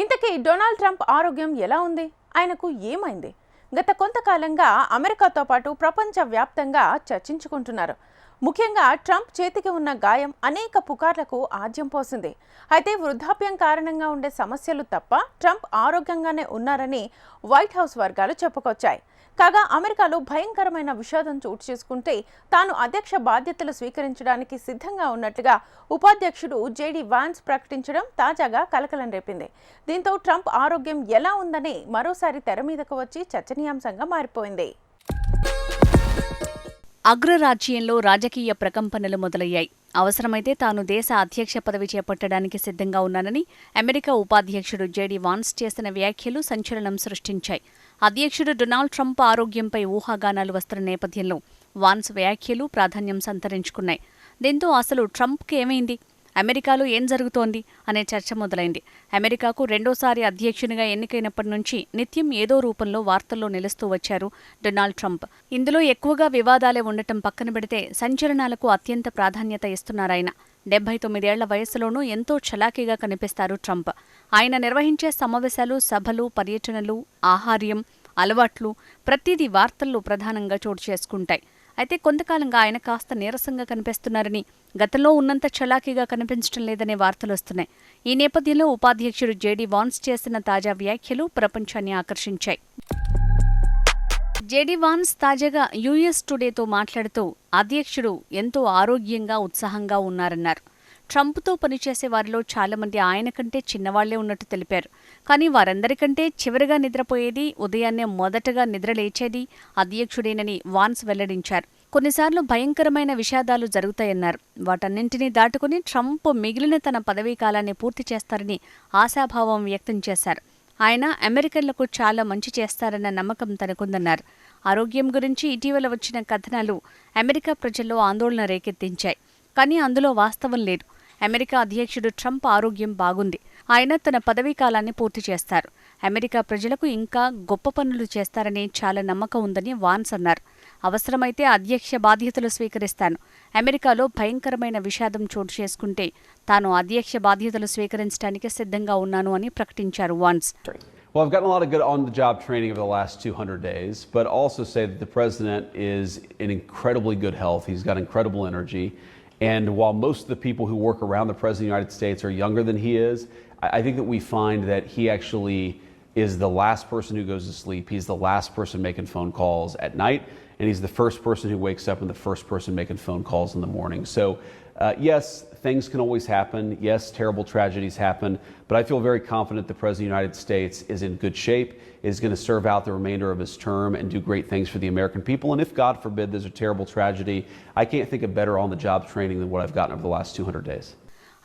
ఇంతకీ Donald Trump ఆరోగ్యం ఎలా ఉంది? ఆయనకు ఏమైంది? గత కొంతకాలంగా అమెరికాతో పాటు ప్రపంచ వ్యాప్తంగా చర్చించుకుంటున్నారు. ముఖ్యంగా ట్రంప్ చేతికి ఉన్న గాయం అనేక పుకార్లకు ఆద్యం పోసింది. అయితే వృద్ధాప్యం కారణంగా ఉండే సమస్యలు తప్ప ట్రంప్ ఆరోగ్యంగానే ఉన్నారని వైట్ హౌస్ వర్గాలు చెప్పుకొచ్చాయి. కాగా అమెరికాలో భయంకరమైన విషాదం చోటు చేసుకుంటే తాను అధ్యక్ష బాధ్యతలు స్వీకరించడానికి సిద్ధంగా ఉన్నట్లుగా ఉపాధ్యక్షుడు జేడీ వాన్స్ ప్రకటించడం తాజాగా కలకలం రేపింది. దీంతో ట్రంప్ ఆరోగ్యం ఎలా ఉందని మరోసారి తెర మీదకు వచ్చి చర్చనీయాంశంగా మారిపోయింది. అగ్రరాజ్యంలో రాజకీయ ప్రకంపనలు మొదలయ్యాయి. అవసరమైతే తాను దేశ అధ్యక్ష పదవి చేపట్టడానికి సిద్ధంగా ఉన్నానని అమెరికా ఉపాధ్యక్షుడు జేడీ వాన్స్ చేసిన వ్యాఖ్యలు సంచలనం సృష్టించాయి. అధ్యక్షుడు డొనాల్డ్ ట్రంప్ ఆరోగ్యంపై ఊహాగానాలు వస్తున్న నేపథ్యంలో వాన్స్ వ్యాఖ్యలు ప్రాధాన్యం సంతరించుకున్నాయి. దీంతో అసలు ట్రంప్కి ఏమైంది? అమెరికాలో ఏం జరుగుతోంది? అనే చర్చ మొదలైంది. అమెరికాకు రెండోసారి అధ్యక్షునిగా ఎన్నికైనప్పటి నుంచి నిత్యం ఏదో రూపంలో వార్తల్లో నిలుస్తూ వచ్చారు డొనాల్డ్ ట్రంప్. ఇందులో ఎక్కువగా వివాదాలే ఉండటం పక్కన పెడితే సంచలనాలకు అత్యంత ప్రాధాన్యత ఇస్తున్నారాయన. డెబ్బై తొమ్మిదేళ్ళ వయసులోనూ ఎంతో చలాకీగా కనిపిస్తారు ట్రంప్. ఆయన నిర్వహించే సమావేశాలు సభలు పర్యటనలు ఆహార్యం అలవాట్లు ప్రతిదీ వార్తల్లో ప్రధానంగా చోటు చేసుకుంటాయి. అయితే కొంతకాలంగా ఆయన కాస్త నీరసంగా కనిపిస్తున్నారని గతంలో ఉన్నంత చలాకీగా కనిపించడం లేదనే వార్తలు వస్తున్నాయి. ఈ నేపథ్యంలో ఉపాధ్యక్షుడు జేడీ వాన్స్ చేసిన తాజా వ్యాఖ్యలు ప్రపంచాన్ని ఆకర్షించాయి. జేడీ వాన్స్ తాజాగా యుఎస్ టుడేతో మాట్లాడుతూ అధ్యక్షుడు ఎంతో ఆరోగ్యంగా ఉత్సాహంగా ఉన్నారన్నారు. ట్రంప్తో పనిచేసే వారిలో చాలామంది ఆయన కంటే చిన్నవాళ్ళే ఉన్నట్టు తెలిపారు. కానీ వారందరికంటే చివరిగా నిద్రపోయేది ఉదయాన్నే మొదటగా నిద్రలేచేది అధ్యక్షుడేనని వాన్స్ వెల్లడించారు. కొన్నిసార్లు భయంకరమైన విషాదాలు జరుగుతాయన్నారు. వాటన్నింటినీ దాటుకుని ట్రంప్ మిగిలిన తన పదవీ కాలాన్ని పూర్తి చేస్తారని ఆశాభావం వ్యక్తం చేశారు. ఆయన అమెరికన్లకు చాలా మంచి చేస్తారన్న నమ్మకం తనకుందన్నారు. ఆరోగ్యం గురించి ఇటీవల వచ్చిన కథనాలు అమెరికా ప్రజల్లో ఆందోళన రేకెత్తించాయి. కానీ అందులో వాస్తవం లేదు. అమెరికా అధ్యక్షుడు ట్రంప్ ఆరోగ్యం బాగుంది. ఆయన తన పదవీ కాలాన్ని పూర్తి చేస్తారు. అమెరికా ప్రజలకు ఇంకా గొప్ప పనులు చేస్తారని చాలా నమ్మకం ఉందని వాన్స్ అన్నారు. అవసరమైతే అధ్యక్ష బాధ్యతలు స్వీకరిస్తాను అమెరికాలో భయంకరమైన విషాదం చోటు చేసుకుంటే తాను అధ్యక్ష బాధ్యతలు స్వీకరించడానికి సిద్ధంగా ఉన్నాను అని ప్రకటించారు Vance Well, I've gotten a lot of good on the job training over the last 200 days, but also say that the president is in incredibly good health. He's got incredible energy. And while most of the people who work around the president of the United States are younger than he is, I I think that we find that he actually is the last person who goes to sleep. He's the last person making phone calls at night, and he's the first person who wakes up and the first person making phone calls in the morning. So, uh, yes, things can always happen. Yes, terrible tragedies happen, but I feel very confident the President of the United States is in good shape, is going to serve out the remainder of his term and do great things for the American people. And if, God forbid, there's a terrible tragedy, I can't think of better on the job training than what I've gotten over the last 200 days.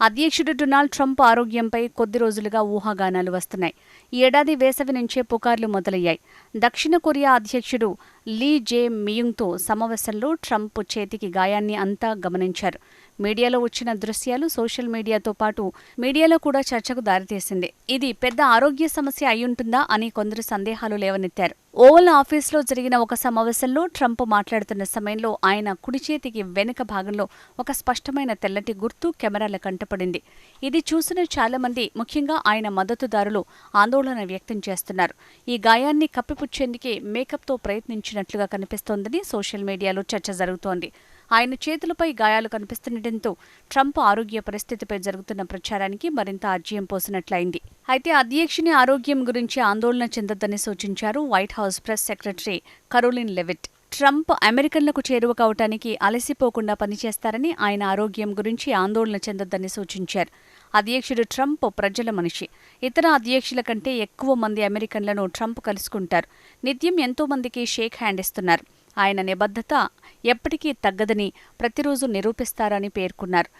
అధ్యక్షుడు Donald Trump ఆరోగ్యంపై కొద్ది రోజులుగా ఊహాగానాలు వస్తున్నాయి. ఈ ఏడాది వేసవి నుంచే పుకార్లు మొదలయ్యాయి. దక్షిణ కొరియా అధ్యక్షుడు లీ జే మియుంగ్తో సమావేశంలో ట్రంప్ చేతికి గాయాన్ని అంతా గమనించారు. మీడియాలో వచ్చిన దృశ్యాలు సోషల్ మీడియాతో పాటు మీడియాలో కూడా చర్చకు దారితీసింది. ఇది పెద్ద ఆరోగ్య సమస్య అయ్యుంటుందా అని కొందరు సందేహాలు లేవనెత్తారు. ఓవల్ ఆఫీస్లో జరిగిన ఒక సమావేశంలో ట్రంప్ మాట్లాడుతున్న సమయంలో ఆయన కుడి చేతికి వెనుక భాగంలో ఒక స్పష్టమైన తెల్లటి గుర్తు కెమెరాల కంటపడింది. ఇది చూసిన చాలామంది ముఖ్యంగా ఆయన మద్దతుదారులు ఆందోళన వ్యక్తం చేస్తున్నారు. ఈ గాయాన్ని కప్పిపుచ్చేందుకే మేకప్తో ప్రయత్నించినట్లుగా కనిపిస్తోందని సోషల్ మీడియాలో చర్చ జరుగుతోంది. ఆయన చేతులపై గాయాలు కనిపిస్తుండటంతో ట్రంప్ ఆరోగ్య పరిస్థితిపై జరుగుతున్న ప్రచారానికి మరింత అర్జయం పోసినట్లయింది. అయితే అధ్యక్షుని ఆరోగ్యం గురించి ఆందోళన చెందొద్దని సూచించారు White House press secretary Karoline Leavitt. Trump అమెరికన్లకు చేరువ కావటానికి అలసిపోకుండా పనిచేస్తారని ఆయన ఆరోగ్యం గురించి ఆందోళన చెందొద్దని సూచించారు. అధ్యక్షుడు ట్రంప్ ప్రజల మనిషి. ఇతర అధ్యక్షుల కంటే ఎక్కువ మంది అమెరికన్లను ట్రంప్ కలుసుకుంటారు. నిత్యం ఎంతో మందికి షేక్ హ్యాండ్ ఇస్తున్నారు. ఆయన నిబద్ధత ఎప్పటికీ తగ్గదని ప్రతిరోజు నిరూపిస్తారని పేర్కొన్నారు.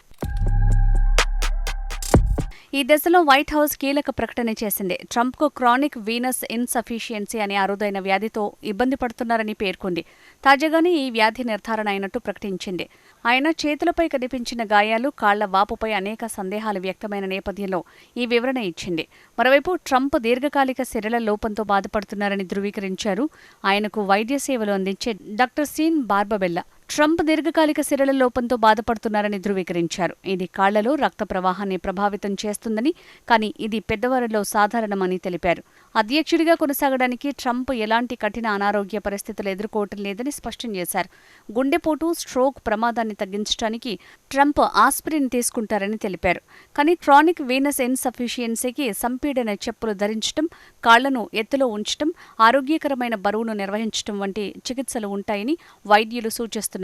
ఈ దశలో వైట్ హౌస్ కీలక ప్రకటన చేసింది. ట్రంప్కు క్రానిక్ వీనస్ ఇన్సఫిషియన్సీ అనే అరుదైన వ్యాధితో ఇబ్బంది పడుతున్నారని పేర్కొంది. తాజాగానే ఈ వ్యాధి నిర్ధారణ అయినట్టు ప్రకటించింది. ఆయన చేతులపై కనిపించిన గాయాలు కాళ్ళ వాపుపై అనేక సందేహాలు వ్యక్తమైన నేపథ్యంలో ఈ వివరణ ఇచ్చింది. మరోవైపు ట్రంప్ దీర్ఘకాలిక శరీర లోపంతో బాధపడుతున్నారని ధృవీకరించారు. ఆయనకు వైద్య సేవలు అందించే డాక్టర్ సీన్ బార్బబెల్లా. ట్రంప్ దీర్ఘకాలిక సిరల లోపంతో బాధపడుతున్నారని ధృవీకరించారు. ఇది కాళ్ళలో రక్త ప్రవాహాన్ని ప్రభావితం చేస్తుందని కానీ ఇది పెద్దవారిలో సాధారణమని తెలిపారు. అధ్యక్షుడిగా కొనసాగడానికి ట్రంప్ ఎలాంటి కఠిన అనారోగ్య పరిస్థితులు ఎదుర్కోవటం లేదని స్పష్టం చేశారు. గుండెపోటు స్ట్రోక్ ప్రమాదాన్ని తగ్గించడానికి ట్రంప్ ఆస్పిరిన్ తీసుకుంటారని తెలిపారు. కానీ క్రానిక్ వీనస్ ఇన్సఫిషియన్సీకి సంపీడన చెప్పులు ధరించడం కాళ్ళను ఎత్తులో ఉంచడం ఆరోగ్యకరమైన బరువును నిర్వహించడం వంటి చికిత్సలు ఉంటాయని వైద్యులు సూచిస్తున్నారు.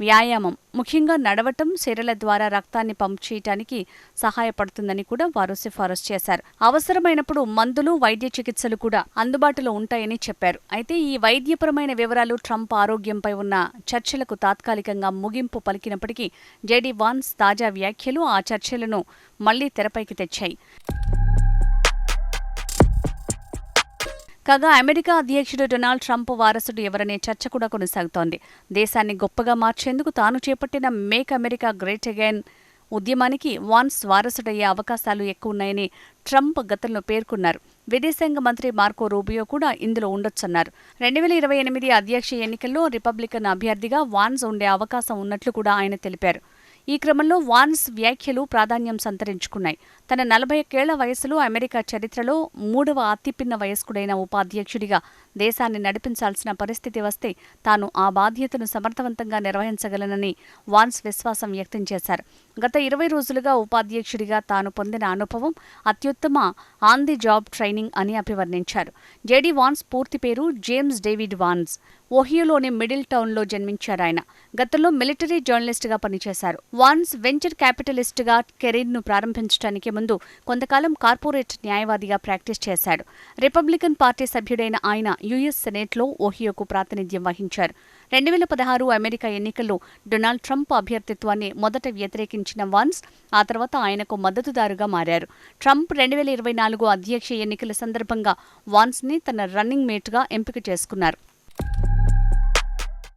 వ్యాయామం ముఖ్యంగా నడవటం శరీర ద్వారా రక్తాన్ని పంప్ చేయటానికి సహాయపడుతుందని కూడా వారు సిఫారసు చేశారు. అవసరమైనప్పుడు మందులు వైద్య చికిత్సలు కూడా అందుబాటులో ఉంటాయని చెప్పారు. అయితే ఈ వైద్యపరమైన వివరాలు ట్రంప్ ఆరోగ్యంపై ఉన్న చర్చలకు తాత్కాలికంగా ముగింపు పలికినప్పటికీ జేడీ వాన్స్ తాజా వ్యాఖ్యలు ఆ చర్చలను మళ్ళీ తెరపైకి తెచ్చాయి. కాగా అమెరికా అధ్యక్షుడు డొనాల్డ్ ట్రంప్ వారసుడు ఎవరనే చర్చ కూడా కొనసాగుతోంది. దేశాన్ని గొప్పగా మార్చేందుకు తాను చేపట్టిన మేక్ అమెరికా గ్రేట్ అగైన్ ఉద్యమానికి వాన్స్ వారసుడయ్యే అవకాశాలు ఎక్కువ ఉన్నాయని ట్రంప్ గతంలో పేర్కొన్నారు. విదేశాంగ మంత్రి మార్కో రూబియో కూడా ఇందులో ఉండొచ్చన్నారు. రెండు వేల ఇరవై ఎనిమిది అధ్యక్ష ఎన్నికల్లో రిపబ్లికన్ అభ్యర్థిగా వాన్స్ ఉండే అవకాశం ఉన్నట్లు కూడా ఆయన తెలిపారు. ఈ క్రమంలో వాన్స్ వ్యాఖ్యలు ప్రాధాన్యం సంతరించుకున్నాయి. తన నలభై ఒక్కేళ్ళ వయసులో అమెరికా చరిత్రలో మూడవ అతిపిన్న వయస్కుడైన ఉపాధ్యక్షుడిగా దేశాన్ని నడిపించాల్సిన పరిస్థితి వస్తే తాను ఆ బాధ్యతను సమర్థవంతంగా నిర్వహించగలనని వాన్స్ విశ్వాసం వ్యక్తం చేశారు. గత ఇరవై రోజులుగా ఉపాధ్యక్షుడిగా తాను పొందిన అనుభవం అత్యుత్తమ ఆన్ ది జాబ్ ట్రైనింగ్ అని అభివర్ణించారు. జేడీ వాన్స్ పూర్తి పేరు జేమ్స్ డేవిడ్ వాన్స్. ఓహియోలోని మిడిల్ టౌన్లో జన్మించారు ఆయన. గతంలో మిలిటరీ జర్నలిస్టుగా పనిచేశారు. వాన్స్ వెంచర్ క్యాపిటలిస్టుగా కెరీర్ను ప్రారంభించడానికి ముందు కొంతకాలం కార్పొరేట్ న్యాయవాదిగా ప్రాక్టీస్ చేశాడు. రిపబ్లికన్ పార్టీ సభ్యుడైన ఆయన యుఎస్ సెనేట్లో ఓహియోకు ప్రాతినిధ్యం వహించారు. రెండు వేల పదహారు అమెరికా ఎన్నికల్లో డొనాల్డ్ ట్రంప్ అభ్యర్థిత్వాన్ని మొదట వ్యతిరేకించిన వాన్స్ ఆ తర్వాత ఆయనకు మద్దతుదారుగా మారారు. ట్రంప్ రెండు వేల ఇరవై నాలుగు అధ్యక్ష ఎన్నికల సందర్భంగా వాన్స్ని తన రన్నింగ్ మేట్గా ఎంపిక చేసుకున్నారు.